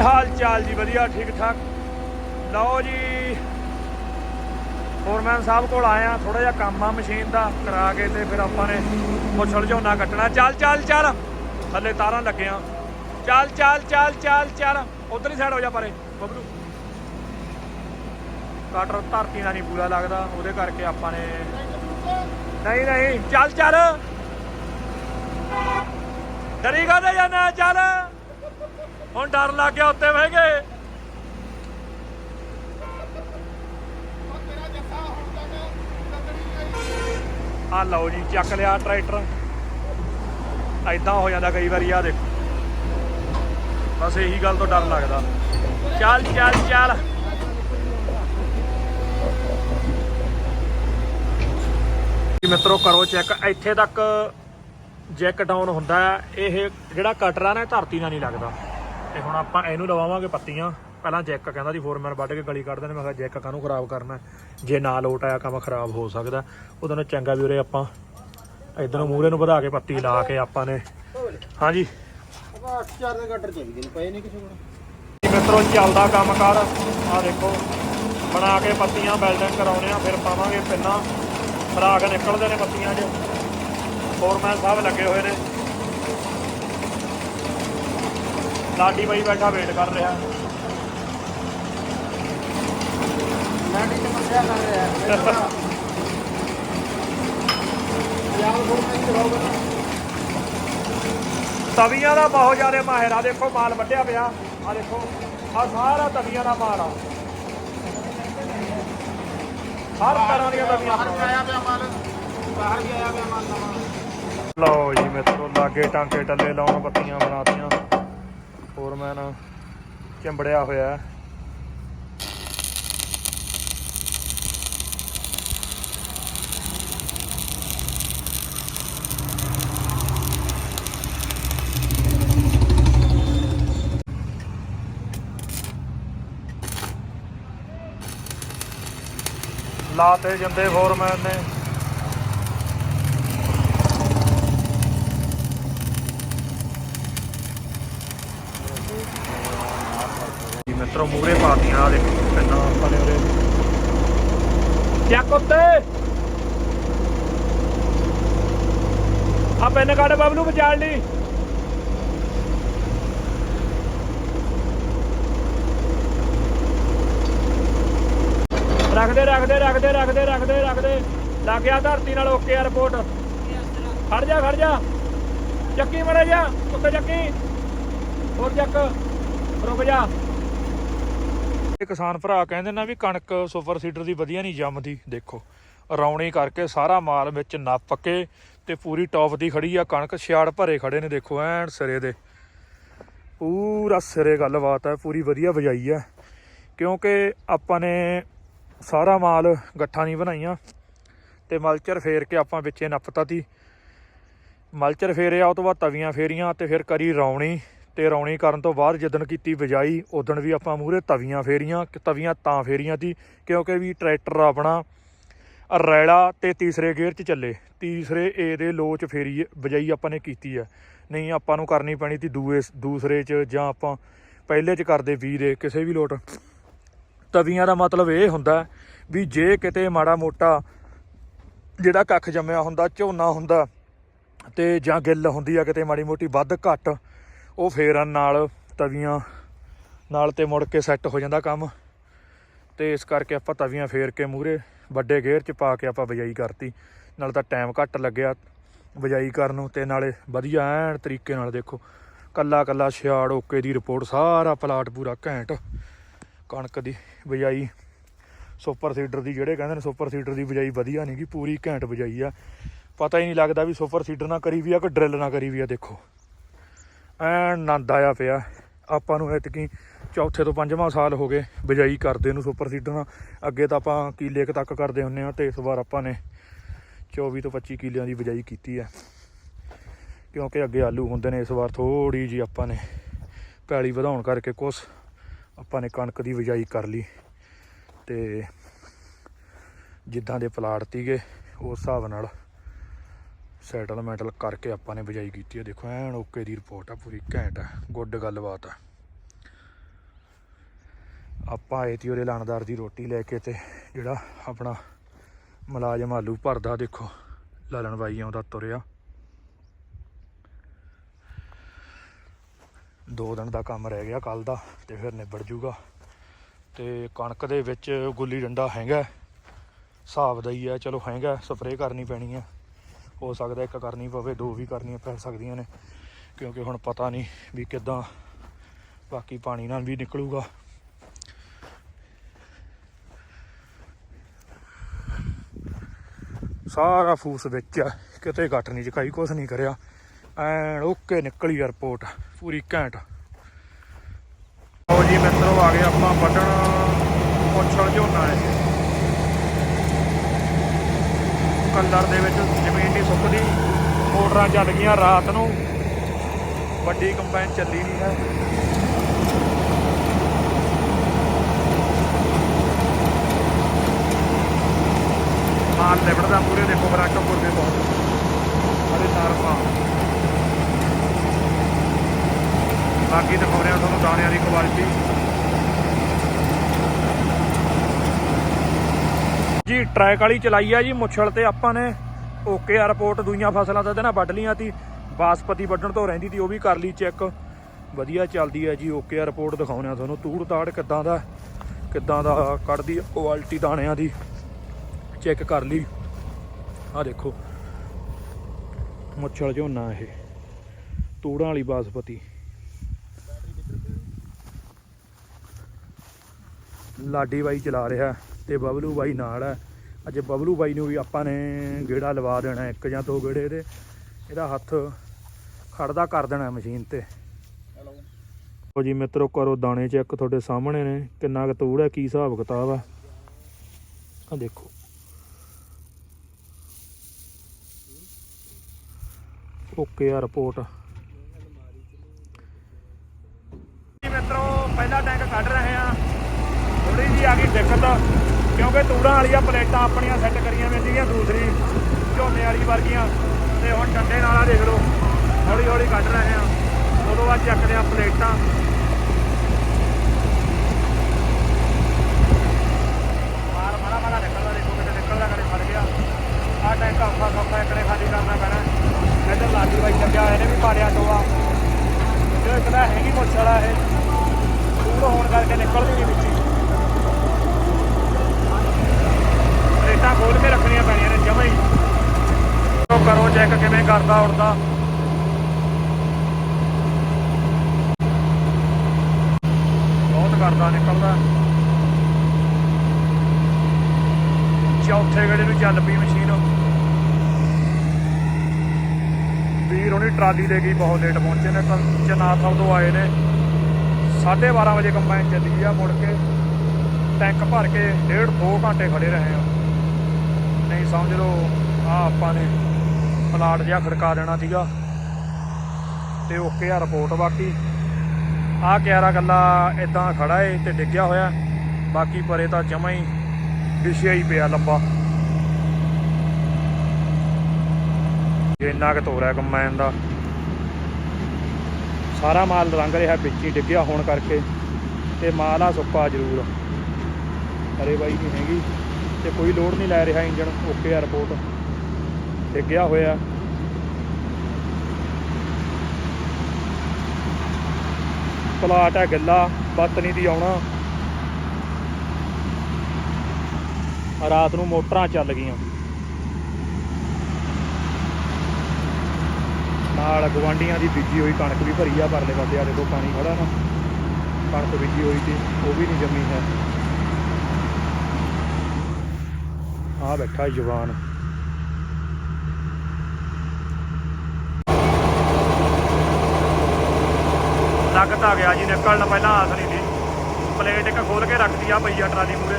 ਹਾਲ ਚਾਲ ਜੀ, ਵਧੀਆ ਠੀਕ ਠਾਕ ਲਓ ਜੀ ਫੋਰਮੈਨ ਸਾਹਿਬ ਕੋਲ ਆਇਆ ਥੋੜਾ ਜਿਹਾ ਕੰਮ ਆ ਮਸ਼ੀਨ ਦਾ, ਕਰਾ ਕੇ ਤੇ ਫਿਰ ਆਪਾਂ ਨੇ ਮੁੱਛਲ ਝੋਨਾ ਕੱਟਣਾ। ਚੱਲ ਚੱਲ ਚੱਲ, ਥੱਲੇ ਤਾਰਾਂ ਲੱਗਿਆ। ਚੱਲ ਚੱਲ ਚੱਲ ਚੱਲ ਚੱਲ ਉਧਰ ਹੀ ਸਾਈਡ ਹੋ ਜਾ ਪਰੇ, ਬਬਲੂ। ਕਟਰ ਧਰਤੀ ਦਾ ਨਹੀਂ ਪੂਰਾ ਲੱਗਦਾ, ਉਹਦੇ ਕਰਕੇ ਆਪਾਂ ਨੇ ਨਹੀਂ ਨਹੀਂ, ਚੱਲ ਚੱਲ। ਡਰੀ ਕਾਹਦੇ ਜਾਣਾ ਚੱਲ। ਡਰ ਲੱਗ ਗਿਆ ਉੱਤੇ ਬਹਿ ਗਏ ਆ ਲਓ ਜੀ, ਚੱਕ ਲਿਆ ਟਰੈਕਟਰ। ਐਦਾਂ ਹੋ ਜਾਂਦਾ ਕਈ ਵਾਰੀ, ਆ ਦੇਖੋ। ਬਸ ਇਹੀ ਗੱਲ ਤੋਂ ਡਰ ਲੱਗਦਾ। ਚੱਲ ਚੱਲ ਚੱਲ। ਜੀ ਮਿੱਤਰੋ, ਕਰੋ ਚੈੱਕ। ਇੱਥੇ ਤੱਕ ਜੈਕ ਡਾਊਨ ਹੁੰਦਾ ਹੈ। ਇਹ ਜਿਹੜਾ ਕਟਰ ਆ ਨਾ ਧਰਤੀ ਨਾਲ ਨਹੀਂ ਲੱਗਦਾ। ਤੇ ਹੁਣ ਆਪਾਂ ਇਹਨੂੰ ਲਵਾਵਾਂਗੇ ਪੱਤੀਆਂ। ਪਹਿਲਾਂ ਜੈਕ ਕਹਿੰਦਾ ਸੀ ਫੋਰਮੈਨ ਵੱਢ ਕੇ ਗਲੀ ਕੱਢਦੇ ਨੇ ਮੈਂ ਕਿਹਾ ਜੈਕ ਕਾਹਨੂੰ ਖਰਾਬ ਕਰਨਾ ਜੇ ਨਾ ਲੋਟ ਆਇਆ ਕੰਮ ਖਰਾਬ ਹੋ ਸਕਦਾ ਉਹਦੇ ਨਾਲ ਚੰਗਾ ਵੀ ਉਰੇ ਆਪਾਂ ਇਧਰ ਮੂਹਰੇ ਨੂੰ ਵਧਾ ਕੇ ਪੱਤੀ ਲਾ ਕੇ ਆਪਾਂ ਨੇ। ਹਾਂਜੀ। ਆਪਾਂ ਚਾਰ ਦੇ ਗਟਰ ਚਾਹੀਦੇ ਨੇ ਪਏ ਨੇ ਕਿਸੇ ਕੋਲ ਮਿੱਤਰੋ, ਚੱਲਦਾ ਕੰਮ ਕਰ ਆ ਦੇਖੋ, ਬਣਾ ਕੇ ਪੱਤੀਆਂ ਵੈਲਡਿੰਗ ਕਰਾਉਣੇ ਆ, ਫਿਰ ਪਾਵਾਂਗੇ ਪਿੰਨਾ। ਫਰਾਗ ਨਿਕਲਦੇ ਨੇ ਪੱਤੀਆਂ 'ਚ। ਫੋਰਮੈਨ ਸਾਹਿਬ ਲੱਗੇ ਹੋਏ ਨੇ। ਲਾਡੀ ਬਾਈ ਬੈਠਾ ਵੇਟ ਕਰ ਰਿਹਾ। ਮੈਂ ਵੀ ਸਮੱਸਿਆ ਕਰ ਰਿਹਾ। ਯਾਰ ਹੋਰ ਨਹੀਂ ਚਲਾਉਗਾ ਤਵੀਆਂ ਦਾ ਬਹੁਤ ਜ਼ਿਆਦਾ ਮਾਹਿਰ ਆ ਦੇਖੋ ਮਾਲ ਵੱਢਿਆ ਪਿਆ। ਆ ਦੇਖੋ ਆ ਸਾਰਾ ਤਵੀਆਂ ਦਾ ਮਾਲ ਆ। ਹਰ ਤਰ੍ਹਾਂ ਦੀਆਂ ਤਵੀਆਂ ਬਾਹਰ ਵੀ ਆਇਆ ਪਿਆ ਮਾਲ। ਬਾਹਰ ਵੀ ਆਇਆ ਪਿਆ ਮਾਲ ਲਓ ਜੀ ਮਿੱਤਰੋ ਲਾਗੇ ਟਾਂਕੇ ਟੱਲੇ ਲਾਉਣ ਬੱਤੀਆਂ ਬਣਾਤੀਆਂ। ਫੋਰਮੈਨ ਚੰਬੜਿਆ ਹੋਇਆ ਲਾਤੇ ਜਾਂਦੇ ਫੋਰਮੈਨ ਨੇ। ਜੀ ਮੂਰੇ ਪਾਤੀਆਂ ਆ ਦੇਖੋ ਕਿੰਨਾ ਆਪਾਂ ਨੇ ਉਰੇ। ਚੱਕ ਉੱਤੇ ਆ ਪੈਨ ਕਾਰਡ ਬਬਲੂ ਬਚਾੜ ਲਈ। ਰੱਖਦੇ ਰੱਖਦੇ ਰੱਖਦੇ ਰੱਖਦੇ ਰੱਖਦੇ ਰੱਖਦੇ। ਲੱਗ ਗਿਆ ਧਰਤੀ ਨਾਲ ਓਕੇ ਆ ਰਿਪੋਰਟ ਖੜ ਜਾ ਖੜ ਜਾ। ਚੱਕੀ ਮਰੇ ਜਾ ਉੱਤੇ ਚੱਕੀ। ਹੋਰ ਚੱਕ। ਰੁਕ ਜਾ। ਕਿਸਾਨ ਭਰਾ ਕਹਿੰਦੇ ਨਾ ਵੀ ਕਣਕ ਸੁਪਰ ਸੀਡਰ ਦੀ ਵਧੀਆ ਨਹੀਂ ਜੰਮਦੀ, ਦੇਖੋ। ਰੌਣੀ ਕਰਕੇ ਸਾਰਾ ਮਾਲ ਵਿੱਚ ਨੱਪ ਕੇ ਤੇ ਪੂਰੀ ਟੌਪ ਦੀ ਖੜੀ ਆ, ਕਣਕ ਛਿਆੜ ਭਰੇ ਖੜੇ ਨੇ, ਦੇਖੋ, ਐਨ ਸਿਰੇ ਦੇ। ਪੂਰਾ ਸਿਰੇ ਗੱਲਬਾਤ ਹੈ ਪੂਰੀ ਵਧੀਆ ਵਜਾਈ ਆ। ਕਿਉਂਕਿ ਆਪਾਂ ਨੇ ਸਾਰਾ ਮਾਲ ਗੱਠਾਂ ਨਹੀਂ ਬਣਾਈਆਂ ਤੇ ਮਲਚਰ ਫੇਰ ਕੇ ਆਪਾਂ ਵਿੱਚੇ ਨੱਪਤਾ ਤੀ। ਮਲਚਰ ਫੇਰਿਆ, ਉਹ ਤੋਂ ਬਾਅਦ ਤਵੀਆਂ ਫੇਰੀਆਂ ਤੇ ਫਿਰ ਕਰੀ ਰੌਣੀ। ਤੇ ਰੌਣੀ ਕਰਨ ਤੋਂ ਬਾਅਦ ਜਦੋਂ ਕੀਤੀ ਬਿਜਾਈ ਉਦੋਂ ਵੀ ਆਪਾਂ ਮੂਰੇ ਤਵੀਆਂ ਫੇਰੀਆਂ ਤਵੀਆਂ ਤਾਂ ਫੇਰੀਆਂ ਤੀ ਕਿਉਂਕਿ ਵੀ ਟਰੈਕਟਰ ਆਪਣਾ ਰੈਲਾ ਤੇ ਤੀਸਰੇ ਗੇਅਰ 'ਚ ਚੱਲੇ। ਤੀਸਰੇ ਏ ਦੇ ਲੋ 'ਚ ਫੇਰੀ ਬਿਜਾਈ ਆਪਾਂ ਨੇ ਕੀਤੀ ਹੈ। ਨਹੀਂ, ਆਪਾਂ ਨੂੰ ਕਰਨੀ ਪੈਣੀ ਤੀ ਦੂਏ ਦੂਸਰੇ 'ਚ ਜਾਂ ਆਪਾਂ ਪਹਿਲੇ 'ਚ ਕਰਦੇ ਵੀ ਦੇ, ਕਿਸੇ ਵੀ ਲੋਟ। ਤਵੀਆਂ ਦਾ ਮਤਲਬ ਇਹ ਹੁੰਦਾ ਵੀ ਜੇ ਕਿਤੇ ਮਾੜਾ ਮੋਟਾ ਜਿਹੜਾ ਕੱਖ ਜੰਮਿਆ ਹੁੰਦਾ, ਝੋਨਾ ਹੁੰਦਾ ਤੇ ਜਾਂ ਗਿੱਲ ਹੁੰਦੀ ਆ ਕਿਤੇ ਮਾੜੀ ਮੋਟੀ ਵੱਧ ਘੱਟ ਉਹ ਫੇਰਨ ਨਾਲ ਤਵੀਆਂ, ਨਾਲ ਤੇ ਮੁੜ ਕੇ ਸੈੱਟ ਹੋ ਜਾਂਦਾ ਕੰਮ। ਤੇ ਇਸ ਕਰਕੇ ਆਪਾਂ ਤਵੀਆਂ ਫੇਰ ਕੇ ਮੂਰੇ ਵੱਡੇ ਗੇਅਰ 'ਚ ਪਾ ਕੇ ਆਪਾਂ ਬਜਾਈ ਕਰਤੀ। ਨਾਲ ਤਾਂ ਟਾਈਮ ਘੱਟ ਲੱਗਿਆ ਬਜਾਈ ਕਰਨ ਨੂੰ ਤੇ ਨਾਲੇ ਵਧੀਆ ਐਨ ਤਰੀਕੇ ਨਾਲ ਦੇਖੋ। ਕੱਲਾ ਕੱਲਾ ਛਿਆੜ ਓਕੇ ਦੀ ਰਿਪੋਰਟ ਸਾਰਾ ਪਲਾਟ ਪੂਰਾ ਘੈਂਟ। ਕਣਕ ਦੀ ਬਜਾਈ ਸੁਪਰ ਸੀਡਰ ਦੀ ਜਿਹੜੇ ਕਹਿੰਦੇ ਨੇ ਸੁਪਰ ਸੀਡਰ ਦੀ ਬਜਾਈ ਵਧੀਆ ਨਹੀਂ ਗੀ, ਪੂਰੀ ਘੈਂਟ ਬਜਾਈ ਆ। ਪਤਾ ਹੀ ਨਹੀਂ ਲੱਗਦਾ ਵੀ ਸੁਪਰ ਸੀਡਰ ਨਾਲ ਕਰੀ ਵੀ ਆ ਕਿ ਡਰਿਲ ਨਾਲ ਕਰੀ ਵੀ ਆ, ਦੇਖੋ। ਐਨ ਆਨੰਦ ਆਇਆ ਪਿਆ। ਆਪਾਂ ਨੂੰ ਐਤਕੀ ਚੌਥੇ ਤੋਂ ਪੰਜਵਾਂ ਸਾਲ ਹੋ ਗਏ ਬਿਜਾਈ ਕਰਦੇ ਨੂੰ ਸੁਪਰ ਸੀਡਰ ਨਾਲ ਅੱਗੇ ਤਾਂ ਆਪਾਂ ਕਿੱਲੇ ਕੁ ਤੱਕ ਕਰਦੇ ਹੁੰਨੇ ਆ ਤੇ ਇਸ ਵਾਰ ਆਪਾਂ ਨੇ 24 ਤੋਂ 25 ਕਿੱਲਿਆਂ ਦੀ ਬਿਜਾਈ ਕੀਤੀ ਹੈ। ਕਿਉਂਕਿ ਅੱਗੇ ਆਲੂ ਹੁੰਦੇ ਨੇ, ਇਸ ਵਾਰ ਥੋੜੀ ਜੀ ਆਪਾਂ ਨੇ ਪੈਲੀ ਵਧਾਉਣ ਕਰਕੇ ਕੁਛ ਆਪਾਂ ਨੇ ਕਣਕ ਦੀ ਬਿਜਾਈ ਕਰ ਲਈ। ਤੇ ਜਿੱਦਾਂ ਦੇ ਪਲਾਟ ਤੀਗੇ, ਉਸ ਹਿਸਾਬ ਨਾਲ ਸੈਟਲਮੈਂਟ ਕਰਕੇ ਆਪਾਂ ਨੇ ਬਜਾਈ ਕੀਤੀ ਹੈ ਦੇਖੋ, ਐਨ ਓਕੇ ਦੀ ਰਿਪੋਰਟ ਆ, ਪੂਰੀ ਘੈਂਟ ਆ, ਗੁੱਡ ਗੱਲਬਾਤ ਆ। ਆਪਾਂ ਆਏ ਤੀ ਉਹਦੇ ਲਾਣਦਾਰ ਦੀ ਰੋਟੀ ਲੈ ਕੇ ਤੇ ਜਿਹੜਾ ਆਪਣਾ ਮੁਲਾਜ਼ਮ ਆਲੂ ਭਰਦਾ, ਦੇਖੋ, ਲਾਲਣ ਬਾਈ ਆਉਂਦਾ ਤੁਰਿਆ। ਦੋ ਦਿਨ ਦਾ ਕੰਮ ਰਹਿ ਗਿਆ ਕੱਲ ਦਾ ਤੇ ਫਿਰ ਨਿਬੜ ਜੂਗਾ। ਤੇ ਕਣਕ ਦੇ ਵਿੱਚ ਗੁੱਲੀ ਡੰਡਾ ਹੈਗਾ, ਹਿਸਾਬ ਦਾ ਹੀ ਹੈ ਚਲੋ ਹੈਗਾ, ਸਪਰੇਅ ਕਰਨੀ ਪੈਣੀ ਹੈ ਹੋ ਸਕਦਾ ਇੱਕ ਕਰਨੀ ਪਵੇ, ਦੋ ਵੀ ਕਰਨੀਆਂ ਪੈ ਸਕਦੀਆਂ ਨੇ। ਕਿਉਂਕਿ ਹੁਣ ਪਤਾ ਨਹੀਂ ਵੀ ਕਿੱਦਾਂ ਬਾਕੀ ਪਾਣੀ ਨਾਲ ਵੀ ਨਿਕਲੂਗਾ। ਸਾਰਾ ਫੂਸ ਵਿੱਚ ਆ, ਕਿਤੇ ਘੱਟ ਨਹੀਂ ਚਕਾਈ ਕੁਛ ਨਹੀਂ ਕਰਿਆ। ਐਨ ਓਕੇ ਨਿਕਲੀ ਰਿਪੋਰਟ ਪੂਰੀ ਘੈਂਟ। ਲਓ ਜੀ ਮਿੱਤਰੋ, ਆ ਗਏ ਆਪਾਂ ਵੱਢਣ। ਪੁੱਛਲ ਝੋਨਾ ਹੈ ਕਲਰ ਦੇ ਵਿੱਚ ਜ਼ਮੀਨ ਨਹੀਂ ਸੁੱਕਦੀ। ਮੋਟਰਾਂ ਚੱਲ ਗਈਆਂ ਰਾਤ ਨੂੰ। ਵੱਡੀ ਕੰਬਾਈਨ ਚੱਲੀ ਨਹੀਂ ਹੈ। ਮਾਲ ਲਿਬੜਦਾ ਪੂਰੇ ਦੇਖੋ ਬਰਾਟੋ ਪੁਰ ਦੇ ਬਹੁਤ। ਅਰੇ ਤਾਰਪਾ ਬਾਕੀ ਦਿਖਾਉਂਦੇ ਰਿਹਾ ਤੁਹਾਨੂੰ ਦਾਣਿਆਂ ਦੀ ਕੁਆਲਿਟੀ ਜੀ ਟਰੈਕ ਵਾਲੀ ਚਲਾਈ ਆ ਜੀ, ਮੁੱਛਲ ਤੇ ਆਪਾਂ ਨੇ ਓਕੇ ਆ ਰਿਪੋਰਟ ਦੂਈਆਂ ਫਸਲਾਂ ਤਾਂ ਨਾ ਵੱਢ ਲੀਆਂ ਤੀ। ਬਾਸਪਤੀ ਵੱਢਣ ਤੋਂ ਰਹਿੰਦੀ ਤੀ, ਉਹ ਵੀ ਕਰ ਲਈ ਚੈੱਕ ਵਧੀਆ ਚੱਲਦੀ ਹੈ ਜੀ ਓਕੇ ਆ ਰਿਪੋਰਟ ਦਿਖਾਉਂਦੇ ਆ ਤੁਹਾਨੂੰ। ਤੂੜ ਤਾੜ ਕਿੱਦਾਂ ਦਾ ਕਿੱਦਾਂ ਦਾ ਕੱਢਦੀ ਕੁਆਲਿਟੀ ਦਾਣਿਆਂ ਦੀ। ਚੈੱਕ ਕਰ ਲਈ। ਆ ਦੇਖੋ। ਮੁੱਛਲ ਝੋਨਾ ਇਹ। ਤੂੜਾਂ ਵਾਲੀ ਬਾਸਪਤੀ। ਲਾਡੀ ਬਾਈ ਚਲਾ ਰਿਹਾ ਤੇ ਬਬਲੂ ਬਾਈ ਨਾਲ ਹੈ। ਅੱਜ ਬਬਲੂ ਬਾਈ ਨੂੰ ਵੀ ਆਪਾਂ ਨੇ ਗੇੜਾ ਲਵਾ ਦੇਣਾ ਇੱਕ ਜਾਂ ਦੋ ਗੇੜੇ ਇਹਦੇ। ਇਹਦਾ ਹੱਥ ਖੜਦਾ ਕਰ ਦੇਣਾ ਮਸ਼ੀਨ ਤੇ। ਲਓ ਜੀ ਮਿੱਤਰੋ ਕਰੋ ਦਾਣੇ ਚੈੱਕ ਤੁਹਾਡੇ ਸਾਹਮਣੇ ਨੇ। ਕਿੰਨਾ ਕੁ ਤੂੜ ਹੈ ਕੀ ਹਿਸਾਬ ਕਿਤਾਬ ਆ ਆ ਦੇਖੋ। ਓਕੇ ਆ ਰਿਪੋਰਟ। ਜੀ ਮਿੱਤਰੋ ਪਹਿਲਾ ਟੈਂਕ ਕੱਢ ਰਹੇ ਆ ਥੋੜੀ ਜੀ ਆ ਗਈ ਦਿੱਕਤ, ਕਿਉਂਕਿ ਤੂੜਾਂ ਵਾਲੀਆਂ ਪਲੇਟਾਂ ਆਪਣੀਆਂ ਸੈੱਟ ਕਰੀਆਂ ਮੈਂ ਸੀਗੀਆਂ ਦੂਸਰੀ ਝੋਨੇ ਵਾਲੀ ਵਰਗੀਆਂ, ਤੇ ਹੁਣ ਡੰਡੇ ਨਾਲ ਆ ਦੇਖ ਲਓ, ਹੌਲੀ ਹੌਲੀ ਕੱਢ ਰਹੇ ਆ ਉਦੋਂ ਬਾਅਦ ਚੱਕਦੇ ਆ ਪਲੇਟਾਂ। ਮਾਰ ਮਾਰਾ ਮਾਰਾ ਨਿਕਲਦਾ, ਦੇਖੋ ਕਿਤੇ ਨਿਕਲਦਾ ਕਦੇ ਫੜ ਗਿਆ। ਆ ਟੈਂਕ ਔਖਾ ਸੋਫਾ ਇਕੜੇ ਖਾਲੀ ਕਰਨਾ ਪੈਣਾ। ਇੱਧਰ ਲਾਡੀ ਬਾਈ ਲੱਗਿਆ ਇਹਨੇ ਵੀ ਪਾੜਿਆ ਟੋਆ। ਜੋ ਇੱਕ ਤਾਂ ਹੈਗੀ ਮੁੱਛ ਵਾਲਾ ਇਹ। ਦੂਰ ਹੋਣ ਕਰਕੇ ਨਿਕਲਦੀ ਨਹੀਂ ਵਿੱਚੀ। ਰੇਟਾਂ ਖੋਲ ਕੇ ਰੱਖਣੀਆਂ ਪੈਣੀਆਂ ਨੇ ਜਮਾਂ ਹੀ। ਉਹ ਕਰੋ ਚੈੱਕ ਕਿਵੇਂ ਕਰਦਾ ਉੜਦਾ। ਬਹੁਤ ਕਰਦਾ, ਨਿਕਲਦਾ। ਚੌਥੇ ਗੇੜੇ ਨੂੰ ਚੱਲ ਪਈ ਮਸ਼ੀਨ। ਵੀਰ ਉਹਨੇ ਟਰਾਲੀ ਲੈ ਗਈ ਬਹੁਤ ਲੇਟ ਪਹੁੰਚੇ ਨੇ ਤਾਂ ਸਾਹਿਬ ਤੋਂ ਆਏ ਨੇ। 12:30 ਵਜੇ ਕੰਬਾਈਨ ਚੱਲੀ ਆ, ਮੁੜ ਕੇ ਟੈਂਕ ਭਰ ਕੇ ਡੇਢ 2 ਘੰਟੇ ਖੜੇ ਰਹੇ ਆ। ਨਹੀਂ ਸਮਝ ਲਓ ਆ ਆਪਾਂ ਨੇ ਪਲਾਟ ਜਿਹਾ ਖੜਕਾ ਦੇਣਾ ਸੀਗਾ। ਤੇ ਓਕੇ ਆ ਰਿਪੋਰਟ ਬਾਕੀ। ਆ ਕਿਆਰਾ ਗੱਲਾ ਇਦਾਂ ਖੜਾ ਏ ਤੇ ਡਿੱਗਿਆ ਹੋਇਆ। ਬਾਕੀ ਪਰੇ ਤਾਂ ਜਮਾ ਹੀ ਵਿਛਿਆ ਹੀ ਪਿਆ ਲੰਬਾ। ਇੰਨਾ ਕੁ ਤੋਰਿਆ ਕੰਬਾਈਨ ਦਾ। ਸਾਰਾ ਮਾਲ ਰੰਗ ਰਿਹਾ, ਵਿੱਚ ਹੀ ਡਿੱਗਿਆ ਹੋਣ ਕਰਕੇ। ਤੇ ਮਾਲ ਆ ਸੁੱਕਾ ਜ਼ਰੂਰ। ਅਰੇ ਬਾਈ, ਨਹੀਂ ਹੈਗੀ। ਤੇ ਕੋਈ ਲੋਡ ਨਹੀਂ ਲੈ ਰਿਹਾ ਇੰਜਣ। ਓਕੇ ਆ ਰਿਪੋਰਟ ਡਿੱਗਿਆ ਹੋਇਆ। ਪਲਾਟ ਹੈ ਗੱਲਾ ਬਤਨੀ ਦੀ ਆਉਣਾ। ਰਾਤ ਨੂੰ ਮੋਟਰਾਂ ਚੱਲ ਗਈਆਂ। ਨਾਲ ਗਵਾਂਡੀਆਂ ਦੀ ਬੀਜੀ ਹੋਈ ਕਣਕ ਵੀ ਭਰੀ ਆ, ਪਰਲੇ ਪਾਸੇ ਆ ਦੇਖੋ ਪਾਣੀ ਖੜਾ ਨਾ। ਕਣਕ ਬੀਜੀ ਹੋਈ ਸੀ, ਉਹ ਵੀ ਨਹੀਂ ਜੰਮੀ ਹੈ। ਆ ਬੈਠਾ ਜਵਾਨ। ਲੱਗ ਤਾਂ ਗਿਆ ਜੀ, ਨਿਕਲਣ ਪਹਿਲਾਂ ਆਸ ਨਹੀਂ ਸੀ। ਪਲੇਟ ਇੱਕ ਖੋਲ ਕੇ ਰੱਖਦੀ ਆ ਪਈ ਆ ਟਰਾਲੀ ਮੂਰੇ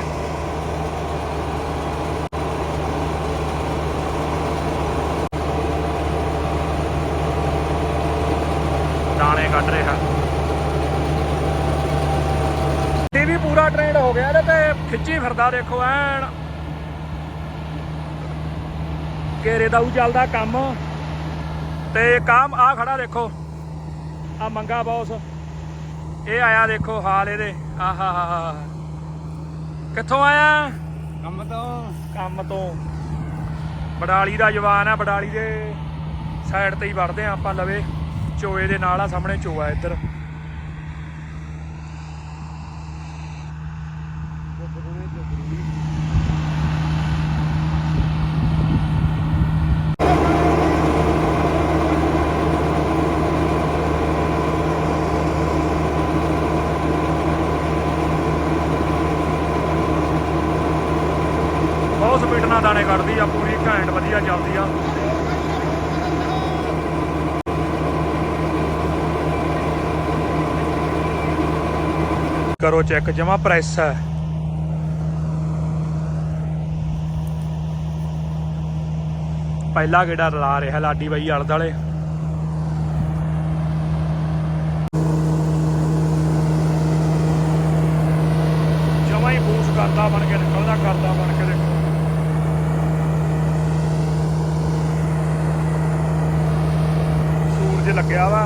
ਦਾਣੇ ਕੱਢ ਰਿਹਾ। ਇਹ ਵੀ ਪੂਰਾ ਟ੍ਰੈਂਡ ਹੋ ਗਿਆ ਤੇ ਖਿੱਚੀ ਫਿਰਦਾ ਦੇਖੋ ਐਨ। ਘੇਰੇ ਦਾ ਉਹ ਚੱਲਦਾ ਕੰਮ। ਤੇ ਕੰਮ ਆ ਖੜਾ ਦੇਖੋ। ਆ ਮੰਗਾ ਬੌਸ। ਇਹ ਆਇਆ ਦੇਖੋ ਹਾਲ ਇਹਦੇ। ਆਹਾ ਹਾ ਹਾ ਕਿੱਥੋਂ ਆਇਆ? ਕੰਮ ਤੋਂ। ਕੰਮ ਤੋਂ। ਬਡਾਲੀ ਦਾ ਜਵਾਨ ਆ ਬਡਾਲੀ ਦੇ ਸਾਈਡ ਤੇ ਹੀ ਵੜਦੇ ਆ ਆਪਾਂ ਲਵੇ। ਚੋਏ ਦੇ ਨਾਲ ਆ ਸਾਹਮਣੇ ਚੋਆ ਇੱਧਰ ਬਹੁਤ ਸਪੀਡ ਨਾਲ ਦਾਣੇ ਕੱਢਦੀ ਘੈਂਟ ਵਧੀਆ ਚੱਲਦੀ ਆ। ਕਰੋ ਚੈੱਕ ਜਮਾ ਪ੍ਰੈਸ ਹੈ। ਪਹਿਲਾ ਗੇੜਾ ਲਾ ਰਿਹਾ ਲਾਡੀ ਬਾਈ ਅਲਦ ਵਾਲੇ ਜਮਾ ਹੀ ਬੂਸ ਕਰਦਾ ਬਣ ਕੇ ਨਿਕਲਦਾ ਕਰਦਾ ਬਣ ਕੇ ਦੇਖੋ ਸੂਰਜ ਲੱਗਿਆ ਵਾ।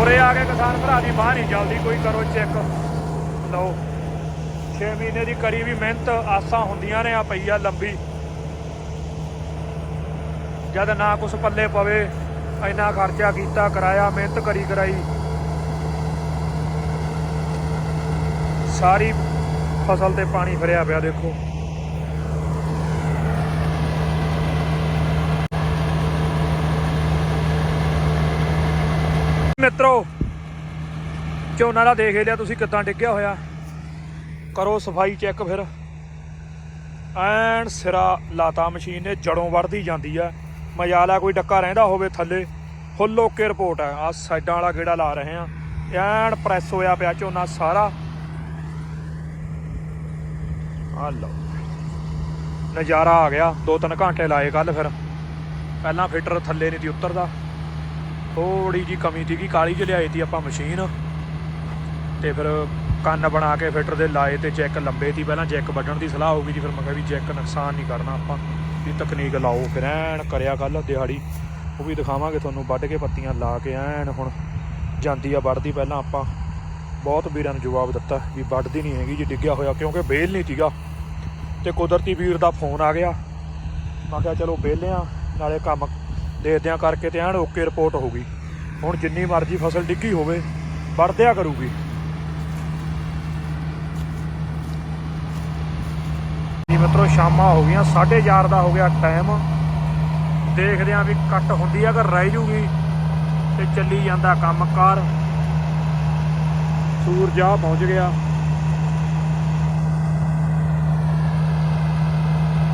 ਉਰੇ ਆ ਕੇ ਕਿਸਾਨ ਭਰਾ ਦੀ ਬਾਹ ਨਹੀਂ ਚੱਲਦੀ, ਕੋਈ ਕਰੋ ਚੈੱਕ। ਲਓ 6 ਮਹੀਨੇ ਦੀ ਕਰੀ ਵੀ ਮਿਹਨਤ, ਆਸਾਂ ਹੁੰਦੀਆਂ ਨੇ, ਆ ਪਈ ਆ ਲੰਬੀ। ਜਦ ਨਾ ਕੁਛ ਪੱਲੇ ਪਵੇ, ਇੰਨਾ ਖਰਚਾ ਕੀਤਾ, ਕਰਾਇਆ, ਮਿਹਨਤ ਕਰੀ, ਕਰਾਈ। ਸਾਰੀ ਫਸਲ ਤੇ ਪਾਣੀ ਫਿਰਿਆ ਪਿਆ, ਦੇਖੋ। ਮਿੱਤਰੋ, ਝੋਨਾ ਦਾ ਦੇਖ ਲਿਆ ਤੁਸੀਂ ਕਿੱਦਾਂ ਡਿੱਗਿਆ ਹੋਇਆ? ਕਰੋ ਸਫ਼ਾਈ ਚੈੱਕ ਫਿਰ। ਐਨ ਸਿਰਾ ਲਾਤਾ ਮਸ਼ੀਨ ਨੇ ਜੜੋਂ ਵੜਦੀ ਜਾਂਦੀ ਆ। ਮਜਾਲਾ ਕੋਈ ਡੱਕਾ ਰਹਿੰਦਾ ਹੋਵੇ ਥੱਲੇ। ਫੁੱਲ ਓਕੇ ਰਿਪੋਰਟ ਆ। ਆ ਸਾਈਡਾਂ ਵਾਲਾ ਗੇੜਾ ਲਾ ਰਹੇ ਆ। ਐਨ ਪ੍ਰੈਸ ਹੋਇਆ ਪਿਆ ਝੋਨਾ ਸਾਰਾ। ਆ ਲਓ। ਨਜ਼ਾਰਾ ਆ ਗਿਆ। ਦੋ ਤਿੰਨ ਘੰਟੇ ਲਾਏ ਕੱਲ ਫਿਰ। ਪਹਿਲਾਂ ਫਿਟਰ ਥੱਲੇ ਨਹੀਂ ਤੀ ਉਤਰਦਾ। ਥੋੜੀ ਜੀ ਕਮੀ ਸੀਗੀ। ਕਾਲੀ ਚ ਲਿਆਈ ਤੀ ਆਪਾਂ ਮਸ਼ੀਨ। ਤੇ ਫਿਰ ਕੰਨ ਬਣਾ ਕੇ ਫਿਟਰ ਦੇ ਲਾਏ ਤੇ ਚੈੱਕ ਲੰਬੇ ਤੀ ਪਹਿਲਾਂ ਚੈੱਕ ਵੱਢਣ ਦੀ ਸਲਾਹ ਹੋ ਗਈ ਜੀ ਫਿਰ ਮੈਂ ਕਿਹਾ ਵੀ ਚੈੱਕ ਨੁਕਸਾਨ ਨਹੀਂ ਕਰਨਾ ਆਪਾਂ। ਵੀ ਤਕਨੀਕ ਲਾਓ ਫਿਰ ਐਨ ਕਰਿਆ ਕੱਲ ਦਿਹਾੜੀ। ਉਹ ਵੀ ਦਿਖਾਵਾਂਗੇ ਤੁਹਾਨੂੰ, ਵੱਢ ਕੇ ਪੱਤੀਆਂ ਲਾ ਕੇ ਐਨ ਹੁਣ ਜਾਂਦੀ ਆ, ਵੱਢਦੀ ਪਹਿਲਾਂ ਆਪਾਂ। ਬਹੁਤ ਵੀਰਾਂ ਨੂੰ ਜਵਾਬ ਦਿੱਤਾ ਵੀ ਵੱਢਦੀ ਨਹੀਂ ਹੈਗੀ ਜੀ, ਡਿੱਗਿਆ ਹੋਇਆ, ਕਿਉਂਕਿ ਬੇਲ ਨਹੀਂ ਸੀਗਾ। ਤੇ ਕੁਦਰਤੀ ਵੀਰ ਦਾ ਫੋਨ ਆ ਗਿਆ। ਮੈਂ ਕਿਹਾ ਚਲੋ ਵਿਹਲਿਆਂ ਨਾਲੇ ਕੰਮ ਦੇਖਦਿਆਂ ਕਰਕੇ ਤੇ ਐਨ ਓਕੇ ਰਿਪੋਰਟ ਹੋ ਗਈ। ਹੁਣ ਜਿੰਨੀ ਮਰਜ਼ੀ ਫਸਲ ਡਿੱਗੀ ਹੋਵੇ ਵੜਦਿਆ ਕਰੂਗੀ। ਮਿੱਤਰੋ ਸ਼ਾਮਾਂ ਹੋ ਗਈਆਂ 4:30 ਦਾ ਹੋ ਗਿਆ ਟਾਈਮ ਦੇਖਦੇ ਆਂ ਵੀ ਕੱਟ ਹੁੰਦੀ ਆ ਕਿ ਰਹਿ ਜੂਗੀ ਤੇ ਚੱਲੀ ਜਾਂਦਾ ਕੰਮਕਾਰ। ਸੂਰਜ ਆ, ਪਹੁੰਚ ਗਿਆ।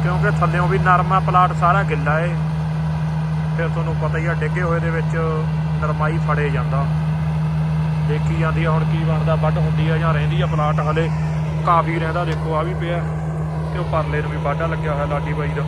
ਕਿਉਂਕਿ ਥੱਲਿਓਂ ਵੀ ਨਰਮ ਆ ਪਲਾਟ ਸਾਰਾ ਗਿੱਲਾ ਏ। ਫਿਰ ਤੁਹਾਨੂੰ ਪਤਾ ਹੀ ਆ, ਡਿੱਗੇ ਹੋਏ ਦੇ ਵਿੱਚ ਨਰਮਾਈ ਫੜੇ ਜਾਂਦਾ। ਦੇਖੀ ਜਾਂਦੀ ਆ ਹੁਣ ਕੀ ਬਣਦਾ, ਵੱਢ ਹੁੰਦੀ ਆ ਜਾਂ ਰਹਿੰਦੀ ਆ ਪਲਾਟ ਹਲੇ। ਕਾਫੀ ਰਹਿੰਦਾ, ਦੇਖੋ ਆ ਵੀ ਪਿਆ। ਤੇ ਉਹ ਪਰਲੇ ਨੂੰ ਵੀ ਵਾਢਾ ਲੱਗਿਆ ਹੋਇਆ ਲਾਡੀ ਬਾਈ ਦਾ।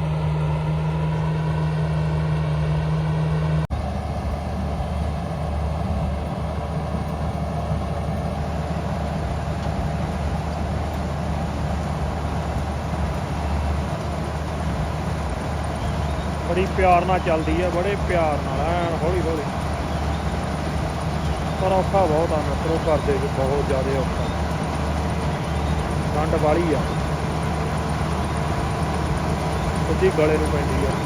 ਬੜੀ ਪਿਆਰ ਨਾਲ ਚੱਲਦੀ ਆ, ਬੜੇ ਪਿਆਰ ਨਾਲ, ਐਨ ਹੌਲੀ ਹੌਲੀ। ਪਰ ਔਖਾ ਬਹੁਤ ਆ, ਮਿੱਤਰੋ ਕਰਦੇ ਵੀ ਬਹੁਤ ਜ਼ਿਆਦਾ ਔਖਾ। ਠੰਡ ਵਾਲੀ ਆ। ਸਿੱਧੀ ਗਲੇ ਨੂੰ ਪੈਂਦੀ ਆ।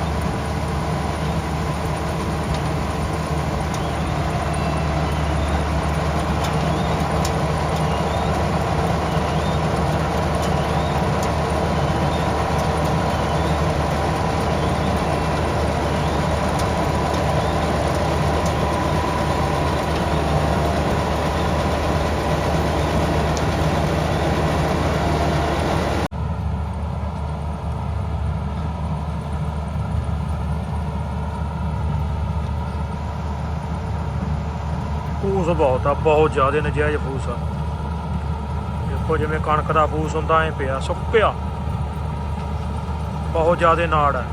ਫੂਸ ਬਹੁਤ ਆ ਬਹੁਤ ਜ਼ਿਆਦਾ ਨਜਾਇਜ਼ ਫੂਸ ਆ। ਦੇਖੋ ਜਿਵੇਂ ਕਣਕ ਦਾ ਫੂਸ ਹੁੰਦਾ, ਐ ਪਿਆ ਸੁੱਕਿਆ ਬਹੁਤ ਜ਼ਿਆਦਾ ਨਾੜ ਆ।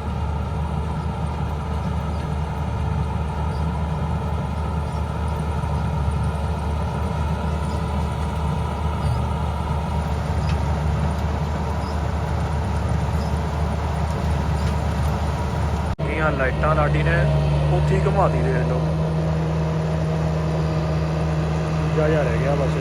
ਲਾਈਟਾਂ ਲਾਡੀ ਨੇ ਉੱਥੇ ਹੀ ਘੁਮਾ ਦਿੱਤੀ ਦੇ ਲੋ 55000 ਰਹਿ ਗਿਆ ਬਸ।